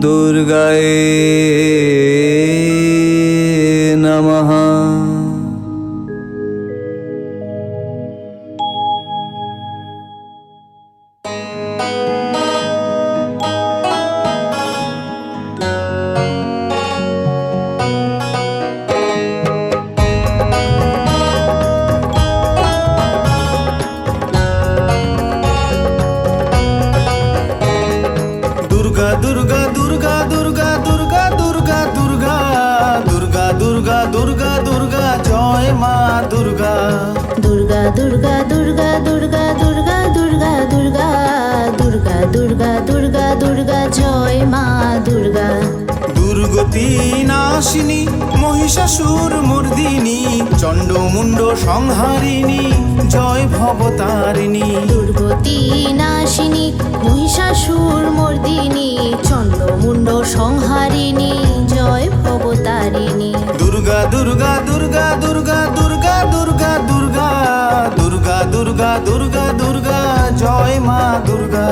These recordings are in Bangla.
दुर्गाय জয় মা দুর্গা। দুর্গতি নাশিনী মহিষাসুর মর্দিনী চণ্ডমুণ্ড সংহারিণী জয় ভবতারিণী। দুর্গতি নাশিনী মহিষাসুর মর্দিনী চন্দ্রমুণ্ড সংহারিণী জয় ভবতারিণী। দুর্গা দুর্গা দুর্গা দুর্গা দুর্গা দুর্গা দুর্গা। দুর্গা দুর্গা দুর্গা দুর্গা জয় মা দুর্গা।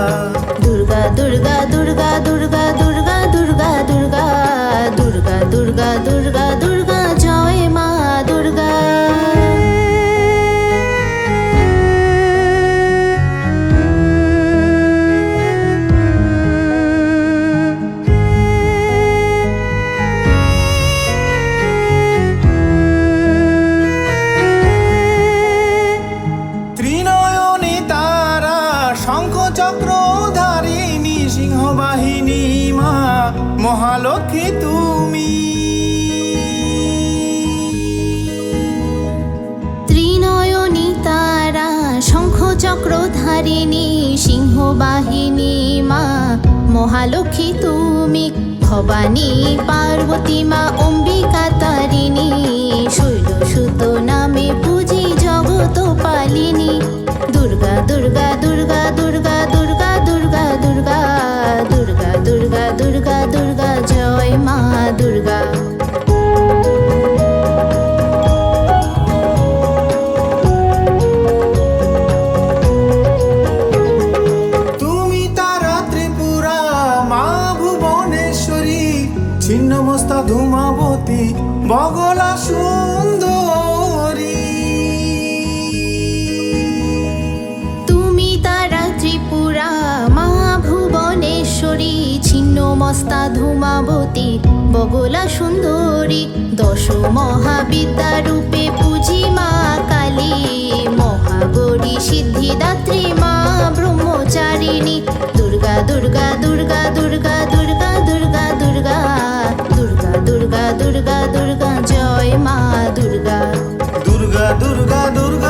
দুর্গা দুর্গা মহালক্ষ্মী তুমি। ত্রিনয়নী তারা শঙ্খ চক্র ধারিণী সিংহবাহিনী মা, মহালক্ষ্মী তুমি, ভবানী, পার্বতী মা, অম্বিকা তারিণী। দুর্গা দুর্গা জয় মা দুর্গা। ছিন্নমস্তা ধুমাবতী বগলা সুর মস্তা ধূমাবতী বগলা সুন্দরী দশ মহাবিদ্যা রূপে পূজি মা কালী মহাগৌরী সিদ্ধিদাত্রী মা ব্রহ্মচারিণী দুর্গা দুর্গা দুর্গা দুর্গা দুর্গা দুর্গা দুর্গা দুর্গা দুর্গা দুর্গা দুর্গা জয় মা দুর্গা দুর্গা দুর্গা দুর্গা দুর্গা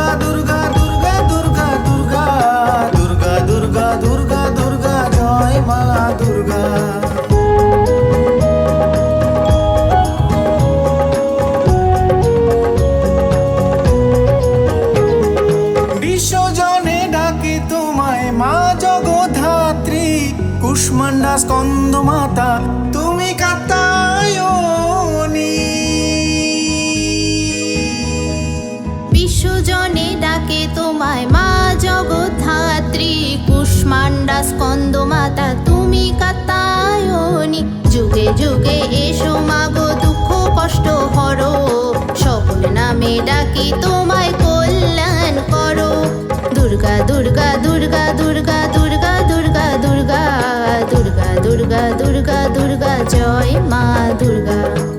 কুষ্মান্ডা স্কন্দ মাতা তুমি কাতায়নী। বিশ্বজনে ডাকে তোমায়, মা জগদ্ধাত্রী। কুষ্মান্ডা স্কন্দ মাতা তুমি কাতায়নি। যুগে যুগে এসো মাগো দুঃখ কষ্ট হরো। সকল নামে ডাকি তোমায় কল্যাণ করো। দুর্গা দুর্গা দুর্গা দুর্গা দুর্গা দুর্গা দুর্গা দুর্গা জয় মা দুর্গা।